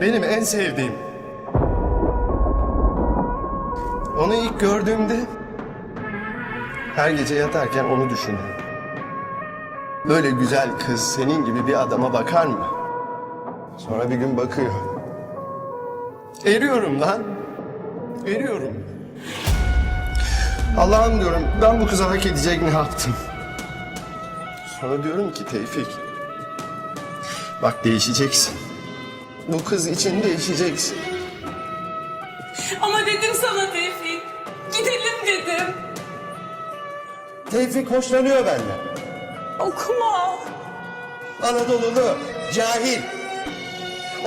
Benim en sevdiğim. Onu ilk gördüğümde her gece yatarken onu düşünüyorum. Böyle güzel kız senin gibi bir adama bakar mı? Sonra bir gün bakıyor. Eriyorum lan. Eriyorum. Allah'ım diyorum ben bu kıza hak edecek ne yaptım? Sonra diyorum ki Tevfik. Bak değişeceksin. Bu kız için değişeceksin. Ama dedim sana Tevfik. Gidelim dedim. Tevfik hoşlanıyor benden. Okuma. Anadolu'lu, cahil.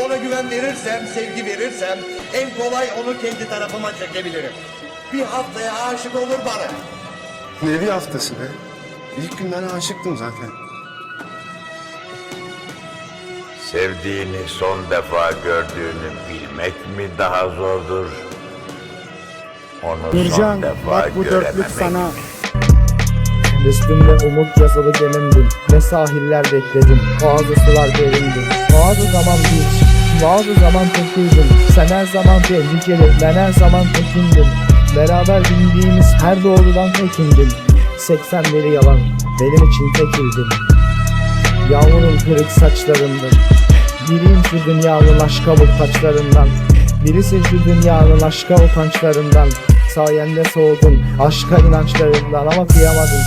Ona güven verirsem, sevgi verirsem en kolay onu kendi tarafıma çekebilirim. Bir haftaya aşık olur bana. Ne bir haftası be. İlk günden aşıktım zaten. Sevdiğini son defa gördüğünü bilmek mi daha zordur? Onu son Bircan defa bak bu dörtlük sana. mi? Üstümde umut yazılı gemimdin Ne sahiller bekledim. Bazı sular derindi. Bazı zaman bir Bazı zaman tekiydim Sen her zaman tehlikeli Ben her zaman tekindim. Beraber bindiğimiz her doğrudan tekindin 80 biri yalan Benim için tekildin Yağmurun kırık saçlarından Biriyim şu dünyanın aşka muhtaçlarından Birisi şu dünyanın aşka utançlarından. Sayende soğudum aşka inançlarından ama kıyamadın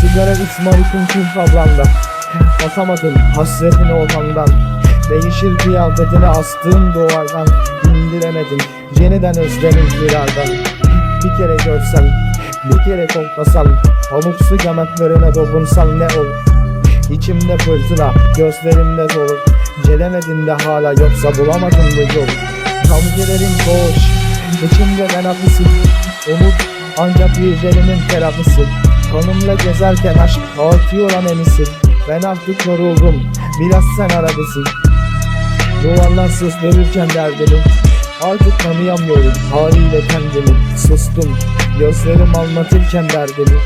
Sigara ısmarikun kül ablamda Atamadın hasretini ortamdan. Değişir kıyafetini astığım duvardan. İndiremedim Yeniden özlemin firardan. Bir kere görsem bir kere koklasam Pamuksu yanaklarına dokunsam ne olur? İçimde fırtına, gözlerimde dolu Celemedin de hala yoksa bulamadın mı yolu. Kamcelerin boş, içimde ben hapisim Umut ancak yüzlerimin terapisi. Kanımla gezerken aşk artıyor lan emisin. Ben artık yoruldum, biraz sen arabesin Duvarlar sızlanırken derdimi Artık tanıyamıyorum haliyle kendimi. Sustum, gözlerim anlatırken derdimi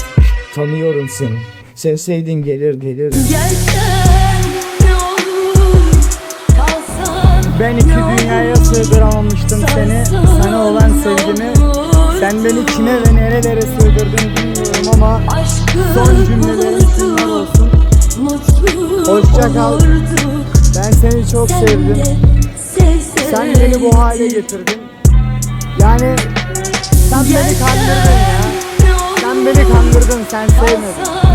Tanıyorum seni Sevseydin gelir gelir. Gelsen Ben iki dünyaya sığdıramamıştım seni. Sana olan sevgimi. Sen beni kime ve nerelere sığdırdın bilmiyorum ama Son cümlelerin şunlar olsun. Hoşça kal. Ben seni çok sevdim. Sen beni bu hale getirdin. Yani Sen beni kandırdın ya. Sen beni kandırdın sen sevmedin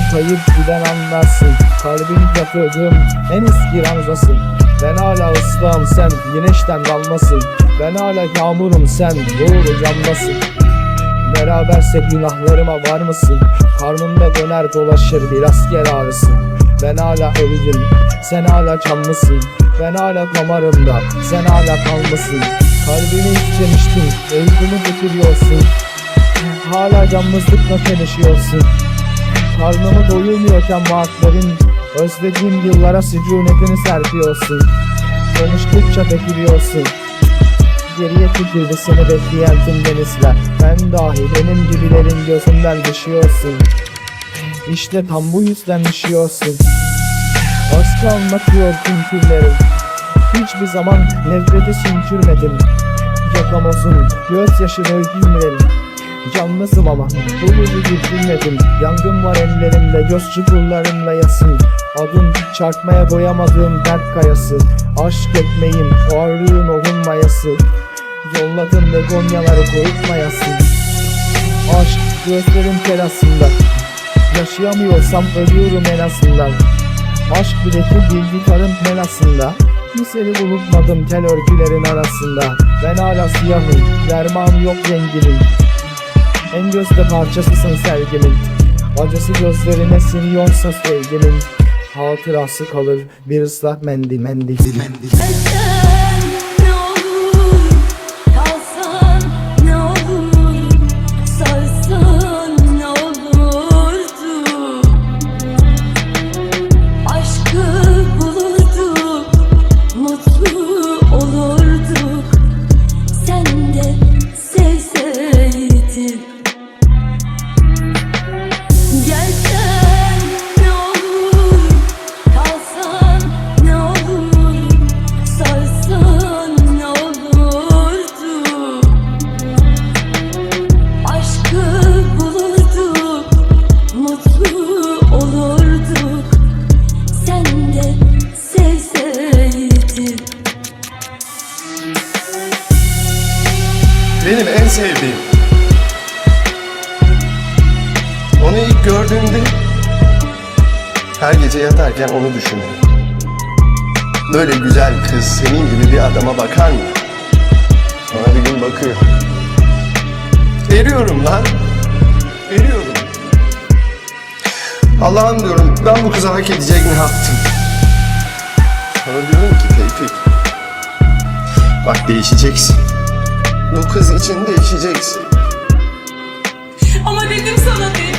Elimden kayıp giden anlarsın. Kalbim kapırdığım en eski ranzasın. Ben hala ıslahım sen güneşten dalmasın. Ben hala yağmurum sen doğru camdasın Berabersek günahlarıma var mısın? Karnımda döner dolaşır bir asker ağrısı Ben hala ölüdüm sen hala canlısın. Ben hala damarımda sen hala kalmasın. Kalbimi istemiştim uykumu götürüyorsun. Hala yalnızlıkla tanışıyorsun Karnımı doyurmuyorken vaatlerin Özlediğim yıllara sükunetini serpiyorsun. Konuştukça dökülüyorsun Geriye çekildi seni bekleyen tüm denizler. Ben dahi benim gibilerin gözünden düşüyorsun. İşte tam bu yüzden düşüyorsun Aşkı anlatıyor tüm türlerim Hiçbir zaman nefreti sümkürmedim. Yakamozun gözyaşını gülmedim Canlısım ama dolu bilmedim Yangın var ellerimde göz çukurlarımla yasın. Adın çarpmaya doyamadığım dert kayası. Aşk ekmeğim o ağrığın olun mayası Yolladın begonyaları koyutmayasın Aşk gözlerim terasında. Yaşayamıyorsam ölüyorum en azından. Aşk bileti bir gitarın melasında. Kimseyi unutmadım tel örgülerin arasında. Ben hala siyahım dermanı yok renginin En gözde parçasısın sevgimin Acısı gözlerine siniyorsa sevgimin Hatırası kalır bir ıslak mendil mendil. Ölsen Benim en sevdiğim. Onu ilk gördüğümde her gece yatarken onu düşünürüm. Böyle güzel kız senin gibi bir adama bakar mı? Sonra bir gün bakıyor. Eriyorum lan. Eriyorum. Allah'ım diyorum ben bu kıza hak edecek ne yaptım? Sonra diyorum ki Tevfik. Bak değişeceksin. Bu kız için değişeceksin. Ama dedim sana diye.